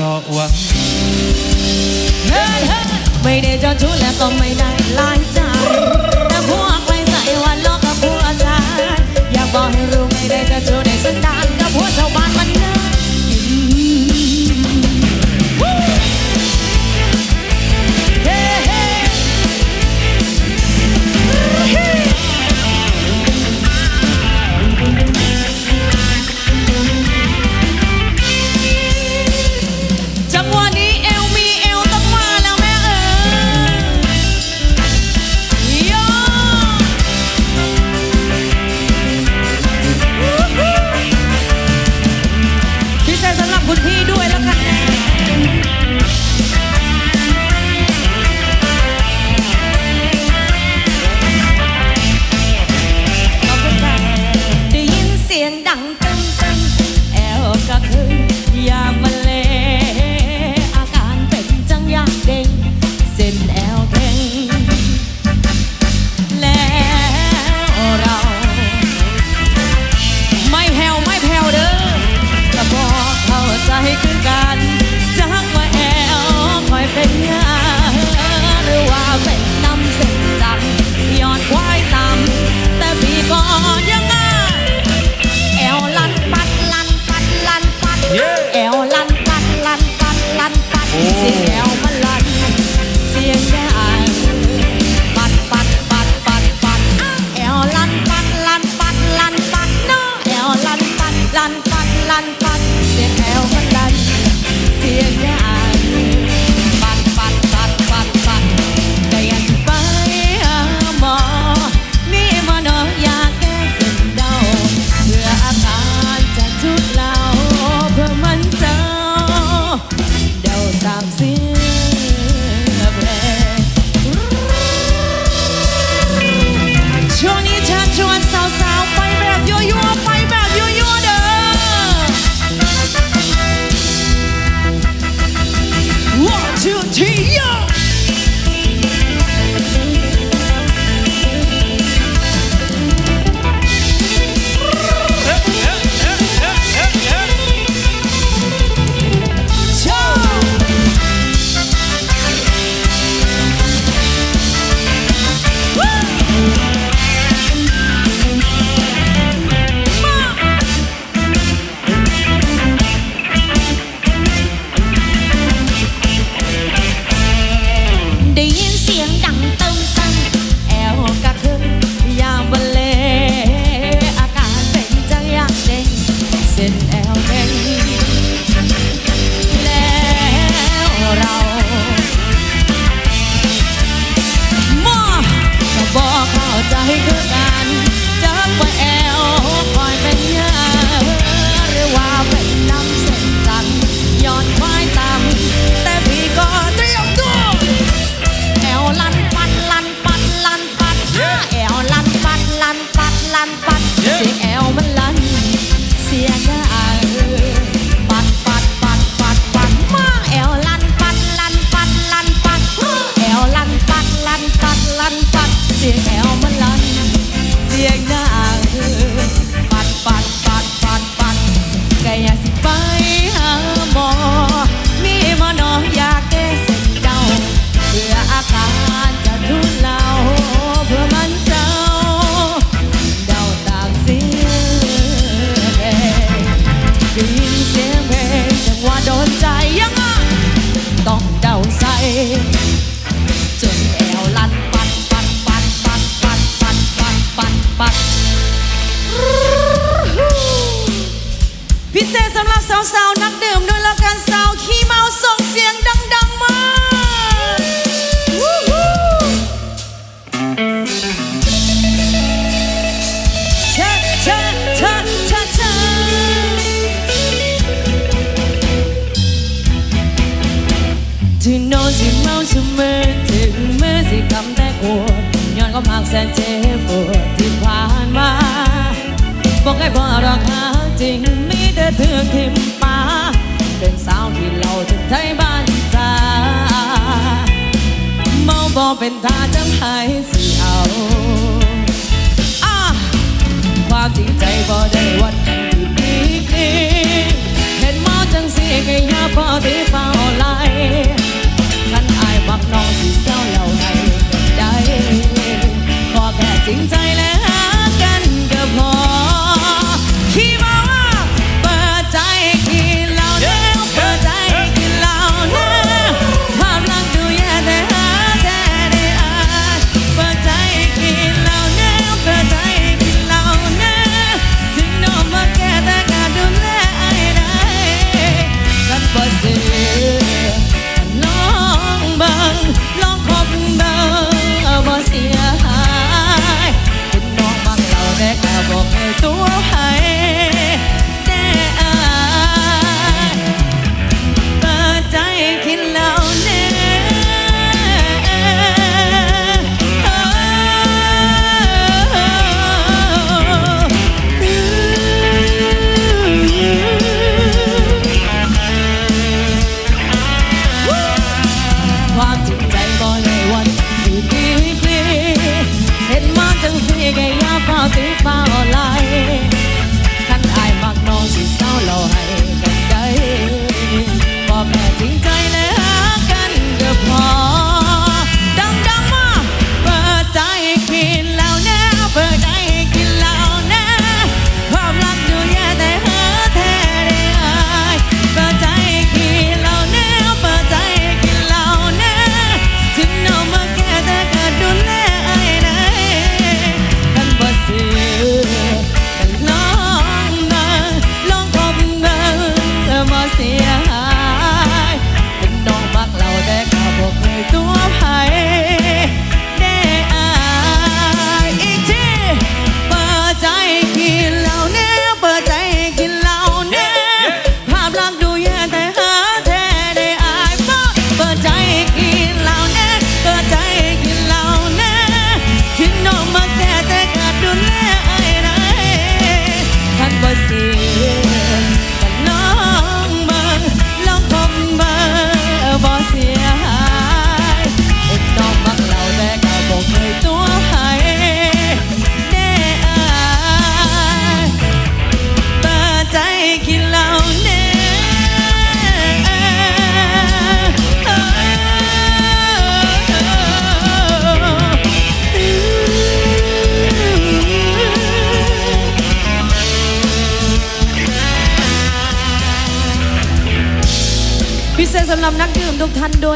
พราะว่าไม่ได้จะาชู้และก็ไม่ได้ลายใจ ชุมมือถึงมือสิคำแต่ปวดย้อนก็พักแสนเจ็บปวดที่ผ่านมาบอกให้พอรักหาจริงมีแต่เธอทิมปาเป็นสาวที่เราจะไทยบ้านตาเมาบอกเป็นตาจำให้สิเอา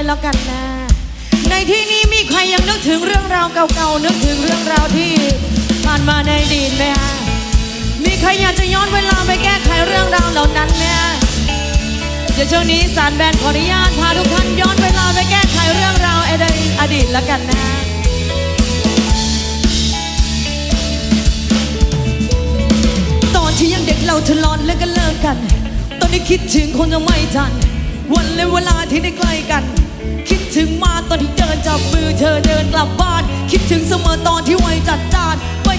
ด้วยแล้วกันนะ ในที่นี้มีใครยังนึกถึงเรื่องราวเก่าๆ นึกถึงเรื่องราวที่ผ่านมาในอดีตไหมฮะมีใครอยากจะย้อนเวลาไปแก้ไขเรื่องราวเหล่านั้นไหมฮะเดี๋ยวช่วงนี้สารแบนขออนุญาตพาทุกท่านย้อนเวลาไปแก้ไขเรื่องราวอดีตอดีตแล้วกันนะตอนที่ยังเด็กเราทะเลาะแล้วก็เลิกกัน ตอนนี้คิดถึงคนจะไม่ทัน วันและเวลาที่ได้ใกล้กัน คิดถึงมาตอนที่เดินจับมือเธอเดินกลับบ้าน คิดถึงเสมอตอนที่ไวจัดจา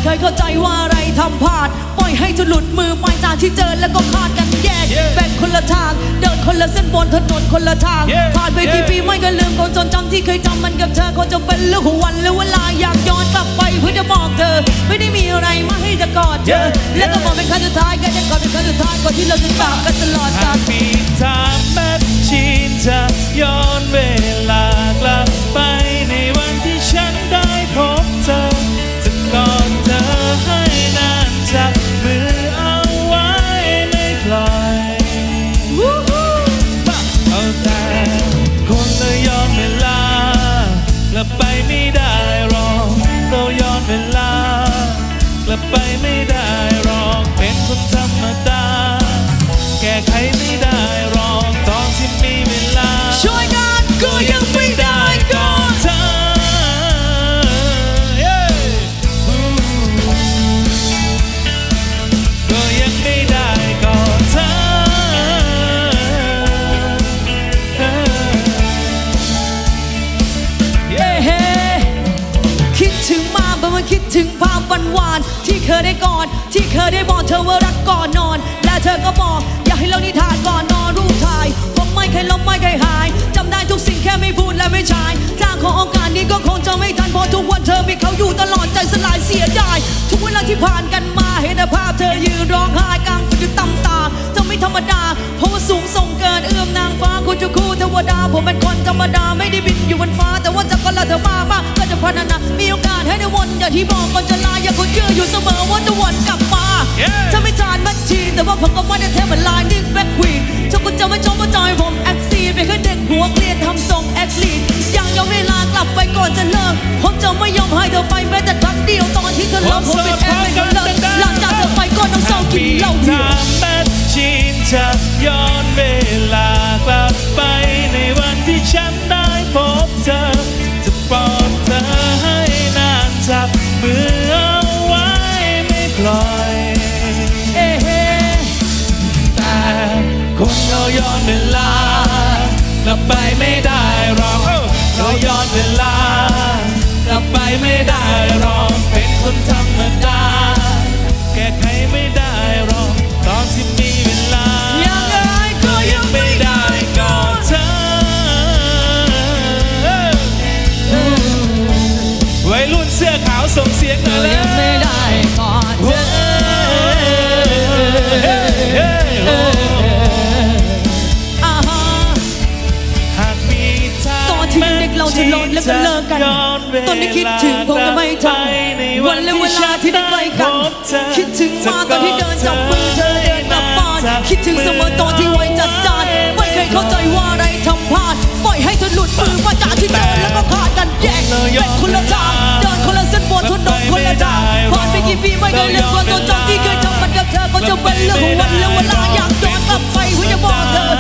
เคยเข้าใจว่าอะไรทำพลาด ปล่อยให้จะหลุดมือไปจากที่เจอแล้วก็คลาดกันแยก Yeah แบ่งคนละทาง เดินคนละเส้นบนถนนคนละทาง Yeah ผ่านไปกี่ Yeah ปีไม่เคยลืมคนจนจำที่เคยจำมันกับเธอคงจะเป็นเรื่องของวันและเวลาอยากย้อนกลับไปเพื่อจะบอกเธอ ไม่ได้มีอะไรมาให้จะกอดเธอ Yeah และก็บอกเป็นครั้งสุดท้ายแค่จะกอดเป็นครั้งสุดท้ายก่อนที่เราจะจากกันตลอดหากกาลมีทางแมชชีนจะย้อนเวลากลับไป เธอก็บอก อยากให้เรานิทานก่อนนอนรูปถ่ายผมไม่เคยลบไม่เคยหายจำได้ทุกสิ่งแค่ไม่พูดและไม่ใช้ถ้าขอโอกาสนี้ก็คงจะไม่ทันเพราะทุกวันเธอมีเขาอยู่ตลอดใจสลายเสียดายทุกเวลาที่ผ่านกันมาเห็นแต่ภาพเธอยืนร้องไห้กลางฝนอยู่ตำตาเธอไม่ธรรมดาเพราะว่าสูงส่งเกินเอื้อมนางฟ้าคุณจะคู่เทวดาผมเป็นคนธรรมดาไม่ได้บินอยู่บนฟ้า แต่ว่าจะก็ละเธอมามาก็จะพัฒนามีโอกาสให้ได้วนอย่างที่บอกก่อนจะลาอย่าคนเชื่ออยู่เสมอว่าจะวนกลับมา Yeah ถ้าไม่ ว่าผมก็ไม่ได้เทเหมือนลายนิ่งแบ็คควีนเธอก็จะไม่จมว่าจอยผมแอคซีไป็นแค่เด็กหัวเกลียนทำทรงแอคลี ที่ยังเด็กเราจะลดแล้วก็เลิกกัน ตอนนี้คิดถึงคงจะไม่ทำวันและเวลาที่ได้ใกล้กัน คิดถึงมาตอนที่เดินจับมือเธอเดินกลับบ้าน คิดถึงเสมอตอนที่ไว้จัดจานไม่เคยเข้าใจว่าอะไรทำพลาด ปล่อยให้เธอหลุดมือมาจากที่เดินแล้วก็ขาดกันแยกเป็นคนละทางเดินคนละเส้นบนถนนคนละทางผ่านไปกี่ปีไม่เคยลืมความทรงจำที่เคยทำมันกับเธอก็จะเป็นเรื่องของวันและเวลาอยากย้อนกลับไปเพื่อจะบอกเธอ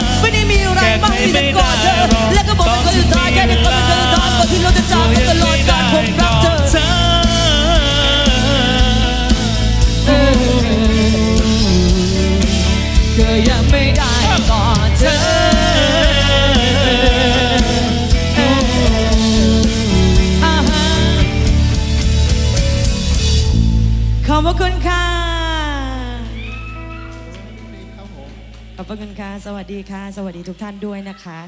อบพ ดีค่ะ สวัสดีทุกท่านด้วยนะคะ